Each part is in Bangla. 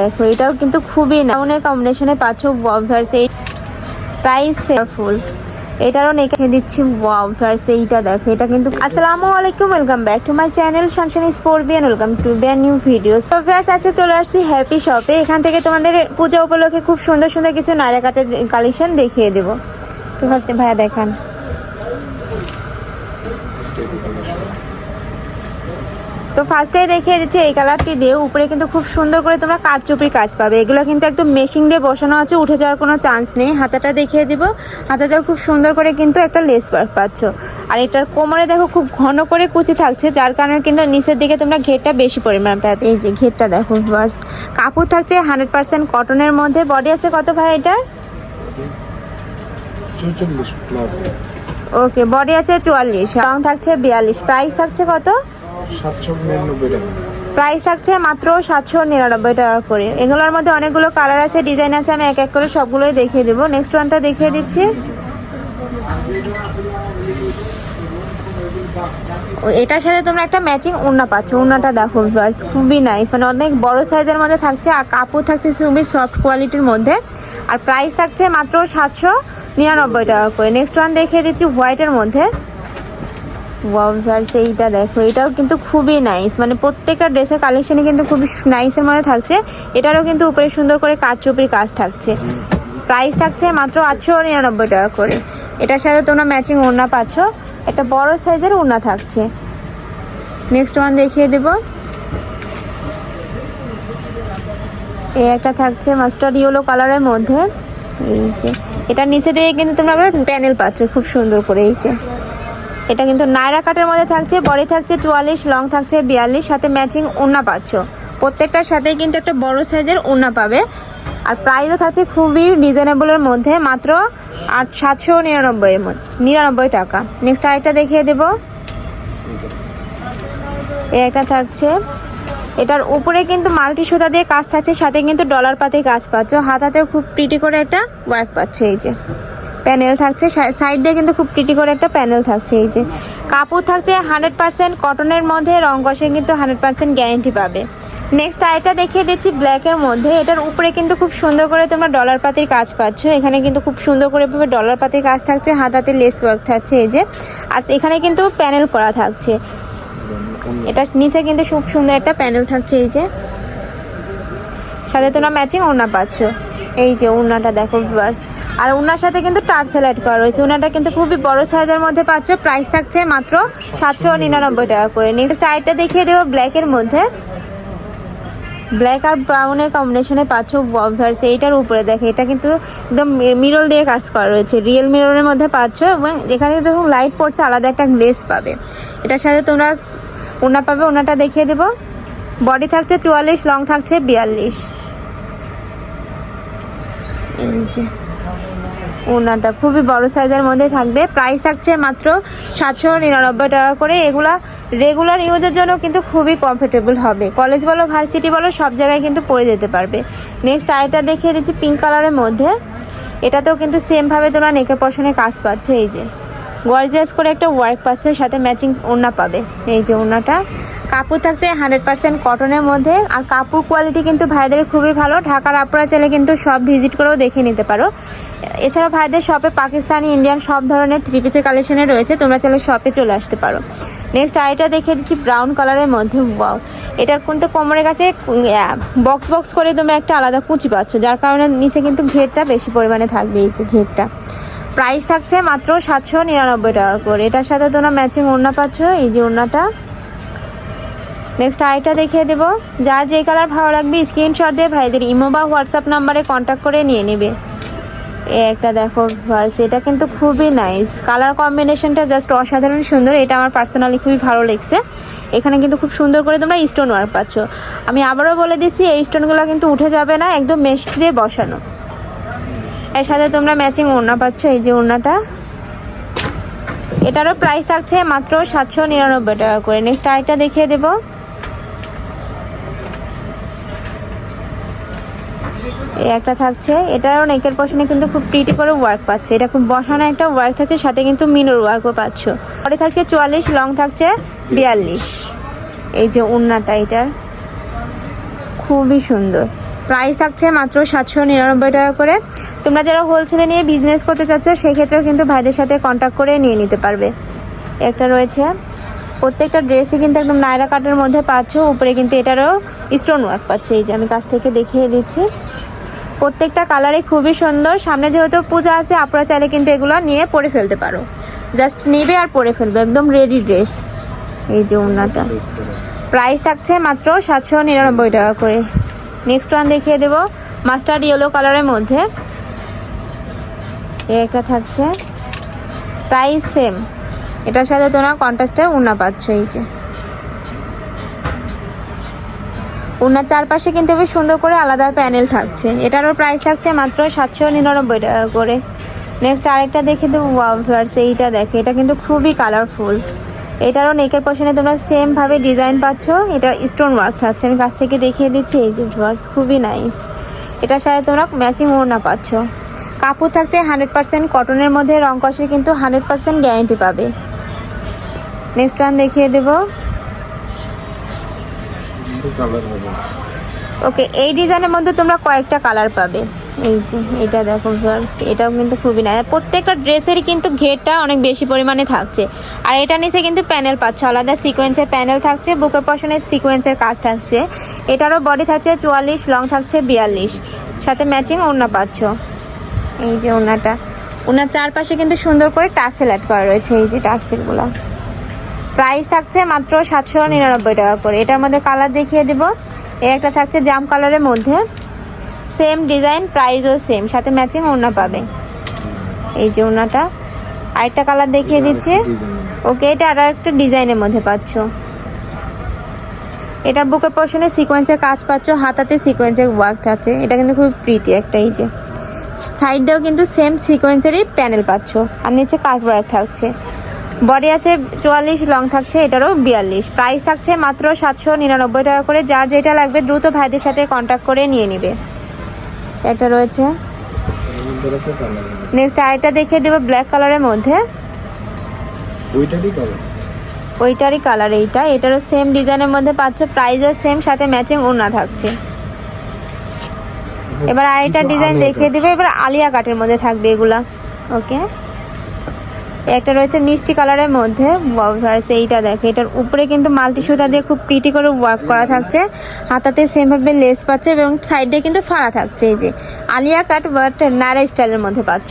দেখো, এটাও কিন্তু খুবই নাউনের কম্বিনেশনে পাচ্ছ ওয়াভার্স এই প্রাইস ফুল এটারও নেকে দিচ্ছি ওয়াভার্স এইটা দেখো, এটা কিন্তু আসসালামু আলাইকুম welcome back to my channel শানশান স্পোর্টবিয়ান ওয়েলকাম টু ব্যান নিউ ভিডিও সো ভিউয়ার্স আজকে চলে আসছি হ্যাপি শপে এখান থেকে তোমাদের পূজা উপলক্ষে খুব সুন্দর সুন্দর কিছু নায়রা কাটের কালেকশন দেখিয়ে দেবো। তো ফার্স্টে ভাইয়া দেখান। তো ফার্স্টে দেখিয়ে দিচ্ছি এই কালারটি দিয়ে উপরে কিন্তু খুব সুন্দর করে তোমরা কাঠচুপির কাজ পাবে। এগুলো কিন্তু একদম মেশিন দিয়ে বসানো আছে উঠে যাওয়ার কোনো চান্স নেই। হাতাটা দেখিয়ে দিব। হাতাটাও খুব সুন্দর করে কিন্তু একটা লেস ওয়ার্ক পাচ্ছ। আর এটার কোমরে দেখো খুব ঘন করে কুচি থাকছে যার কারণে কিন্তু নিচের দিকে তোমরা ঘেরটা বেশি পরিমাণ পাবে। এই যে ঘেরটা দেখো ভার্স কাপড় থাকছে হান্ড্রেড পার্সেন্ট কটনের মধ্যে। বডি আছে কত ভাই এটার? ওকে বডি আছে চুয়াল্লিশ। রং থাকছে বিয়াল্লিশ। প্রাইস থাকছে কত? প্রাইস থাকছে মাত্র সাতশো নিরানব্বই টাকা করে। এগুলোর মধ্যে অনেকগুলো কালার আছে, ডিজাইন আছে, আমি এক এক করে সবগুলোই দেখিয়ে দেবো। নেক্সট ওয়ানটা দেখিয়ে দিচ্ছি। এটার সাথে তোমরা একটা ম্যাচিং ওড়না পাচ্ছ। ওড়নাটা দেখো ভিউয়ার্স খুবই নাইস মানে অনেক বড় সাইজের মধ্যে থাকছে আর কাপড় থাকছে খুবই সফট কোয়ালিটির মধ্যে। আর প্রাইস থাকছে মাত্র সাতশো নিরানব্বই টাকা করে। নেক্সট ওয়ান দেখিয়ে দিচ্ছি হোয়াইটের মধ্যে। ওয়াও ভিউয়ার্স এইটা দেখো, এটাও কিন্তু খুবই নাইস মানে প্রত্যেকটা ড্রেসের কালেকশনে কিন্তু খুবই নাইসের মধ্যে থাকছে। এটারও কিন্তু উপরে সুন্দর করে কাঠচুপির কাজ থাকছে। প্রাইস থাকছে মাত্র আটশো নিরানব্বই টাকা করে। এটার সাথে তোমরা ম্যাচিং ওড়না পাচ্ছ। একটা বড় সাইজের ওড়না থাকছে। নেক্সট ওয়ান দেখিয়ে দেব। এই একটা থাকছে মাস্টার্ড ইয়েলো কালারের মধ্যে। এই যে এটার নিচে দিয়ে কিন্তু তোমরা প্যানেল পাচ্ছ, খুব সুন্দর করে, এই যে। এটা কিন্তু নায়রা কাটের মধ্যে থাকছে, বডি থাকছে চুয়াল্লিশ, লং থাকছে বিয়াল্লিশ, সাথে ম্যাচিং ওড়না পাচ্ছ। প্রত্যেকটার সাথেই কিন্তু একটা বড় সাইজের ওড়না পাবে। আর প্রাইসও থাকছে খুবই রিজনেবলের মধ্যে, মাত্র আট সাতশো নিরানব্বই নিরানব্বই টাকা। নেক্সট আরেকটা দেখিয়ে দেবো। এই একটা থাকছে। এটার উপরে কিন্তু মাল্টি সুতা দিয়ে কাজ থাকছে, সাথে কিন্তু ডলার পাতে কাজ পাচ্ছ। হাতাতেও খুব প্রিটি করে একটা ওয়ার্ক পাচ্ছ এই যে। প্যানেল থাকছে। সাইড দিয়ে কিন্তু খুব প্রিটি করে একটা প্যানেল থাকছে, এই যে। কাপড় থাকছে হান্ড্রেড পার্সেন্ট কটনের মধ্যে রং কষে কিন্তু হান্ড্রেড পার্সেন্ট গ্যারেন্টি পাবে। নেক্সট আরেকটা দেখিয়ে দিচ্ছি ব্ল্যাকের মধ্যে। এটার উপরে কিন্তু খুব সুন্দর করে তোমরা ডলার পাতির কাজ পাচ্ছ। এখানে কিন্তু খুব সুন্দর করে ডলার পাতির কাজ থাকছে হাতাতে লেস ওয়ার্ক থাকছে, এই যে। আর এখানে কিন্তু প্যানেল করা থাকছে। এটা নিচে কিন্তু খুব সুন্দর একটা প্যানেল থাকছে, এই যে। সাথে তোমরা ম্যাচিং ওড়না পাচ্ছ। এই যে ওড়নাটা দেখো ভিউয়ার্স আর ওনার সাথে কিন্তু টার্সেল অ্যাড করা রয়েছে। ওনাটা কিন্তু খুবই বড় সাইজের মধ্যে পাচ্ছ। প্রাইস থাকছে মাত্র সাতশো নিরানব্বই টাকা করে। নেক্সট সাইডটা দেখিয়ে দেবো ব্ল্যাকের মধ্যে। ব্ল্যাক আর ব্রাউনের কম্বিনেশনে পাচ্ছ ওয়াভার্স এইটার উপরে দেখে, এটা কিন্তু একদম মিরল দিয়ে কাজ করা রয়েছে। রিয়েল মিরলের মধ্যে পাচ্ছ এবং এখানে যখন লাইট পড়ছে, আলাদা একটা গ্লেস পাবে। এটার সাথে তোমরা, ওনা পাবে, ওনাটা দেখিয়ে দেবো। বডি থাকছে চুয়াল্লিশ লং থাকছে বিয়াল্লিশ। এই যে। ওনাটা খুবই বড় সাইজের মধ্যে থাকবে। প্রাইস থাকছে মাত্র সাতশো নিরানব্বই টাকা করে। এগুলা রেগুলার ইউজের জন্য কিন্তু খুবই কমফোর্টেবল হবে। কলেজ বলো ভার্সিটি বলো, সব জায়গায় কিন্তু পরে যেতে পারবে। নেক্সট আরেকটা দেখিয়ে দিচ্ছি পিঙ্ক কালারের মধ্যে। এটাতেও কিন্তু সেমভাবে তোমরা নেকে পশনে কাজ পাচ্ছ, এই যে। গর্জিয়াস করে একটা ওয়ার্ক পাচ্ছ সাথে ম্যাচিং ওড়না পাবে। এই যে ওড়নাটা। কাপড় থাকছে হান্ড্রেড পার্সেন্ট কটনের মধ্যে। আর কাপড় কোয়ালিটি কিন্তু ভাইদের খুবই ভালো। ঢাকার আপনারা চাইলে কিন্তু সব ভিজিট করেও দেখে নিতে পারো। এছাড়া ভাইদের শপে পাকিস্তানি, ইন্ডিয়ান সব ধরনের থ্রি পিসের কালেকশনে রয়েছে। তোমরা চাইলে শপে চলে আসতে পারো। নেক্সট আইটা দেখে দিচ্ছি ব্রাউন কালারের মধ্যে। ওয়াও এটার কিন্তু কোমরের কাছে বক্স বক্স করে তোমরা একটা আলাদা কুচি পাচ্ছ। যার কারণে নিচে কিন্তু ঘেরটা বেশি পরিমাণে থাকবে, এই যে ঘেরটা। প্রাইস থাকছে মাত্র সাতশো নিরানব্বই টাকা করে। এটার সাথে তোমরা ম্যাচিং ওড়না পাচ্ছ, এই যে ওড়নাটা। নেক্সট আরেকটা দেখিয়ে দেবো। যার যে কালার ভালো লাগবে স্ক্রিনশট দিয়ে ভাইদের ইমো বা হোয়াটসঅ্যাপ নাম্বারে কন্ট্যাক্ট করে নিয়ে নেবে। এ একটা দেখো ভার্স এটা কিন্তু খুবই নাইস কালার কম্বিনেশনটা জাস্ট অসাধারণ সুন্দর, এটা আমার পার্সোনালি খুবই ভালো লেগছে। এখানে কিন্তু খুব সুন্দর করে তোমরা স্টোন ওয়ার্ক পাচ্ছ। আমি আবারও বলে দিচ্ছি, এই স্টোনগুলো কিন্তু উঠে যাবে না, একদম মেশ দিয়ে বসানো। এর সাথে তোমরা ম্যাচিং ওড়না পাচ্ছ, এই যে ওড়নাটা। এটারও প্রাইস থাকছে মাত্র সাতশো নিরানব্বই টাকা করে। নেক্সট আরেকটা দেখিয়ে দেবো। একটা থাকছে। এটারও নেকের পশনে কিন্তু খুব প্রিটি করে ওয়ার্ক পাচ্ছে। এটা খুব বসানো একটা ওয়ার্ক থাকছে, সাথে কিন্তু মিনোর ওয়ার্কও পাচ্ছ। পরে থাকছে চুয়াল্লিশ লং থাকছে বিয়াল্লিশ। এই যে উন্নাটা এটার খুবই সুন্দর। প্রাইস থাকছে মাত্র সাতশো নিরানব্বই টাকা করে। তোমরা যারা হোলসেলে নিয়ে বিজনেস করতে চাচ্ছ, সেক্ষেত্রেও কিন্তু ভাইদের সাথে কন্ট্যাক্ট করে নিয়ে নিতে পারবে। একটা রয়েছে, প্রত্যেকটা ড্রেসই কিন্তু একদম নায়রা কাটের মধ্যে পাচ্ছ, উপরে কিন্তু এটারও স্টোন ওয়ার্ক পাচ্ছ। এই যে আমি কাছ থেকে দেখিয়ে দিচ্ছি। প্রত্যেকটা কালারে খুবই সুন্দর। সামনে যেহেতু পূজা আছে, আপনারা চাইলে কিন্তু এগুলো নিয়ে পরে ফেলতে পারো। জাস্ট নেবে আর পরে ফেলবে, একদম রেডি ড্রেস এই যে ওড়নাটা। প্রাইস থাকছে মাত্র সাতশো নিরানব্বই টাকা করে। নেক্সট ওয়ান দেখিয়ে দেবো মাস্টার্ড ইয়েলো কালারের মধ্যে। একটা থাকছে। প্রাইস সেম এটার সাথে তোমরা কন্ট্রাস্টে উন্না পাচ্ছ এই যে। উনার চারপাশে কিন্তু বেশ সুন্দর করে আলাদা প্যানেল থাকছে। এটারও প্রাইস থাকছে মাত্র সাতশো নিরানব্বই টাকা করে। নেক্সট আরেকটা দেখে দেবো ওয়াও ফ্লার্স এইটা দেখে। এটা কিন্তু খুবই কালারফুল এটারও নেকের পশনে তোমরা সেম ভাবে ডিজাইন পাচ্ছ। এটা স্টোন ওয়ার্ক থাকছে। আমি কাছ থেকে দেখিয়ে দিচ্ছি, এই যে ফ্লার্স খুবই নাইস এটার সাথে তোমরা ম্যাচিং ওড়না পাচ্ছ। কাপড় থাকছে হান্ড্রেড পার্সেন্ট কটনের মধ্যে রং কষে কিন্তু হান্ড্রেড পার্সেন্ট গ্যারেন্টি পাবে। নেক্সট ওয়ান দেখিয়ে দেবো। ওকে এই ডিজাইনের মধ্যে তোমরা কয়েকটা কালার পাবে। এই যে এটা দেখো ভিউয়ার্স এটাও কিন্তু খুবই না প্রত্যেকটা ড্রেসেরই কিন্তু ঘেরটা অনেক বেশি পরিমাণে থাকছে। আর এটা নিচে কিন্তু প্যানেল পাচ্ছ আলাদা সিকোয়েন্সের প্যানেল থাকছে বুকের পশনের সিকোয়েন্সের কাজ থাকছে। এটারও বডি থাকছে চুয়াল্লিশ লং থাকছে বিয়াল্লিশ। সাথে ম্যাচিং ওড়না পাচ্ছ। এই যে ওনাটা। ওনার চারপাশে কিন্তু সুন্দর করে টার্সেল অ্যাড করা রয়েছে এই যে টার্সেলগুলো। প্রাইস থাকছে মাত্র সাতশো নিরানব্বই টাকা করে। এটার মধ্যে কালার দেখিয়ে দিব। এই একটা থাকছে জাম কালারের মধ্যে। সেম ডিজাইন প্রাইসও সেম সাথে ম্যাচিং ওনা পাবে। এই যে ওড়নাটা আরেকটা কালার দেখিয়ে দিচ্ছে। ওকে এটা আর একটা ডিজাইনের মধ্যে পাচ্ছ। এটার বুকের পশনে সিকোয়েন্সের কাজ পাচ্ছ। হাতাতে সিকোয়েন্সের ওয়ার্ক থাকছে। এটা কিন্তু খুব প্রিটি একটা এই যে। সাইডটাও কিন্তু সেম সিকোয়েন্সেরই প্যানেল পাচ্ছ। আর নিচে কার্ভ ওয়ার্ক থাকছে। বডি আছে চুয়াল্লিশ লং থাকছে এটারও বিয়াল্লিশ। প্রাইস থাকছে মাত্র সাতশো নিরানব্বই টাকা করে। যার যেটা লাগবে দ্রুত ভাইদের সাথে কন্ট্যাক্ট করে নিয়ে নিবে। এটা রয়েছে। নেক্সট আরেকটা দেখিয়ে দেবো ব্ল্যাক কালারের মধ্যে। ওইটারই কালার এইটা। এটারও সেম ডিজাইনের মধ্যে পাচ্ছ। প্রাইসও সেম সাথে ম্যাচিং ওনা থাকছে। এবার আরেকটা ডিজাইন দেখিয়ে দিবে। এবার আলিয়া কাটের মধ্যে থাকবে এগুলা। ওকে একটা রয়েছে মিষ্টি কালারের মধ্যে। এইটা দেখে। এটার উপরে কিন্তু মাল্টি সুতা দিয়ে খুব প্রিটি করে ওয়ার্ক করা থাকছে। হাতাতে সেমভাবে লেস পাচ্ছ এবং সাইডে কিন্তু ফাড়া থাকছে। এই যে আলিয়া কাট বাট নারা স্টাইলের মধ্যে পাচ্ছ।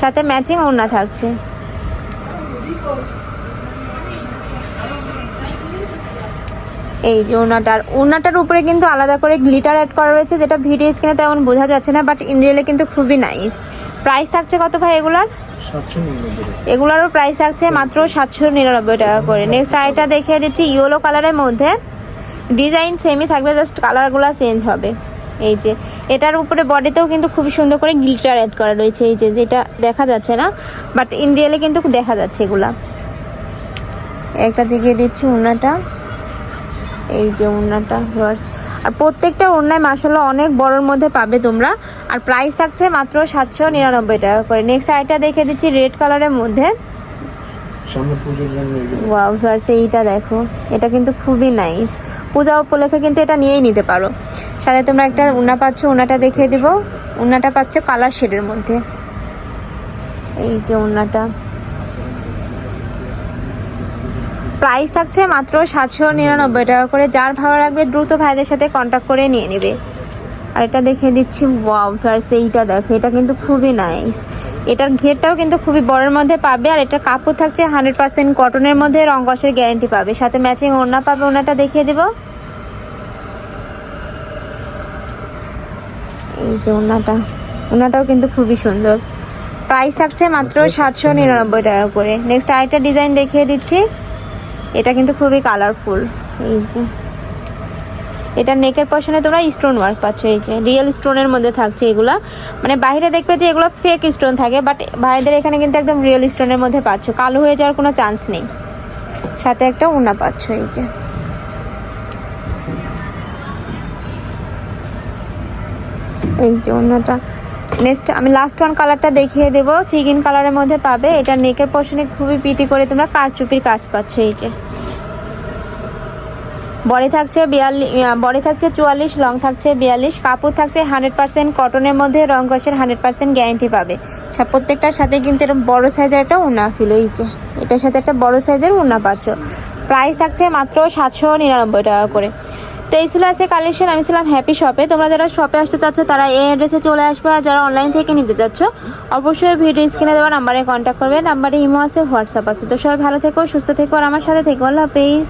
সাথে ম্যাচিং ওড়না থাকছে। এই যে ওনাটার ওনাটার উপরে কিন্তু আলাদা করে গ্লিটার অ্যাড করা রয়েছে যেটা ভিডিও স্ক্রিনে তেমন বোঝা যাচ্ছে না বাট ইন রিয়েলে কিন্তু খুবই নাইস প্রাইস থাকছে কত ভাই এগুলার? এগুলারও প্রাইস থাকছে মাত্র সাতশো নিরানব্বই টাকা করে। নেক্সট আরেকটা দেখে দিচ্ছি ইয়েলো কালারের মধ্যে। ডিজাইন সেমই থাকবে জাস্ট কালারগুলো চেঞ্জ হবে। এই যে এটার উপরে বডিতেও কিন্তু খুব সুন্দর করে গ্লিটার অ্যাড করা রয়েছে এই যে যেটা দেখা যাচ্ছে না বাট ইন্ডিয়ালে কিন্তু দেখা যাচ্ছে এগুলা। একটা দেখিয়ে দিচ্ছি ওনাটা। এই যে ওড়নাটা ভিউয়ার্স আর প্রত্যেকটা ওড়নায় মাসাল্লাহ অনেক বড়র মধ্যে পাবে তোমরা। আর প্রাইস থাকছে মাত্র সাতশো নিরানব্বই টাকা করে। নেক্সট আইটা দেখে দিচ্ছি রেড কালারের মধ্যে। ওয়াও ভিউয়ার্স এইটা দেখো। এটা কিন্তু খুবই নাইস পূজা উপলক্ষে কিন্তু এটা নিয়েই নিতে পারো। সাথে তোমরা একটা উন্না পাচ্ছ উন্নাটা দেখিয়ে দিব। উন্নাটা পাচ্ছ কালার শেডের মধ্যে। এই যে উন্নাটা প্রাইস থাকছে মাত্র সাতশো নিরানব্বই টাকা করে। যার ভালো লাগবে দ্রুত ভাইদের সাথে কন্ট্যাক্ট করে নিয়ে নেবে। আর এটা দেখিয়ে দিচ্ছি। ওয়াও ফ্লার্স এইটা দেখো এটা কিন্তু খুবই নাইস এটার ঘেরটাও কিন্তু খুবই বড়ের মধ্যে পাবে আর এটার কাপড় থাকছে হান্ড্রেড পার্সেন্ট কটনের মধ্যে রং কষের গ্যারেন্টি পাবে। সাথে ম্যাচিং ওড়না পাবে ওনাটা দেখিয়ে দেবো। এই যে ওনাটা ওনাটাও কিন্তু খুবই সুন্দর। প্রাইস থাকছে মাত্র সাতশো নিরানব্বই টাকা করে। নেক্সট আরেকটা ডিজাইন দেখিয়ে দিচ্ছি। এটা কিন্তু খুবই কালারফুল এই যে। এটা নেকের পশনে তোমরা স্টোন ওয়ার্ক পাচ্ছ, এই যে। রিয়েল স্টোনের মধ্যে থাকছে এগুলা। মানে বাইরে দেখবে যে এগুলো ফেক স্টোন থাকে বাট ভাইদের এখানে কিন্তু একদম রিয়েল স্টোনের মধ্যে পাচ্ছ। কালো হয়ে যাওয়ার কোনো চান্স নেই। সাথে একটা উনা পাচ্ছ, এই যে। এই যে ওনাটা নেক্সট আমি লাস্ট ওয়ান কালারটা দেখিয়ে দেবো। সিগিন কালারের মধ্যে পাবে। এটা নেকের পোর্শনে খুবই পিটি করে তোমরা কারচুপির কাজ পাচ্ছ এই যে। বডি থাকছে বিয়াল্লিশ বডি থাকছে চুয়াল্লিশ লং থাকছে বিয়াল্লিশ, কাপড় থাকছে হান্ড্রেড পার্সেন্ট কটনের মধ্যে, রং কষের হান্ড্রেড পার্সেন্ট গ্যারেন্টি পাবে। প্রত্যেকটার সাথে কিন্তু এরকম বড় সাইজের একটা উন্না ছিল এই যে। এটার সাথে একটা বড় সাইজের উন্না পাচ্ছ। প্রাইস থাকছে মাত্র সাতশো নিরানব্বই টাকা করে। তো এই ছিল আছে কালেকশন আমি ছিলাম হ্যাপি শপে তোমরা যারা শপে আসতে চাচ্ছ, তারা এই অ্যাড্রেসে চলে আসবে আর যারা অনলাইন থেকে নিতে চাচ্ছ, অবশ্যই ভিডিও স্ক্রিনে দেওয়া নাম্বারে কন্ট্যাক্ট করবে। নাম্বারে ইমো আছে হোয়াটসঅ্যাপ আছে। তো সবাই ভালো থেকো, সুস্থ থেকো, আর আমার সাথে থেকো। আল্লাহ হাফেজ।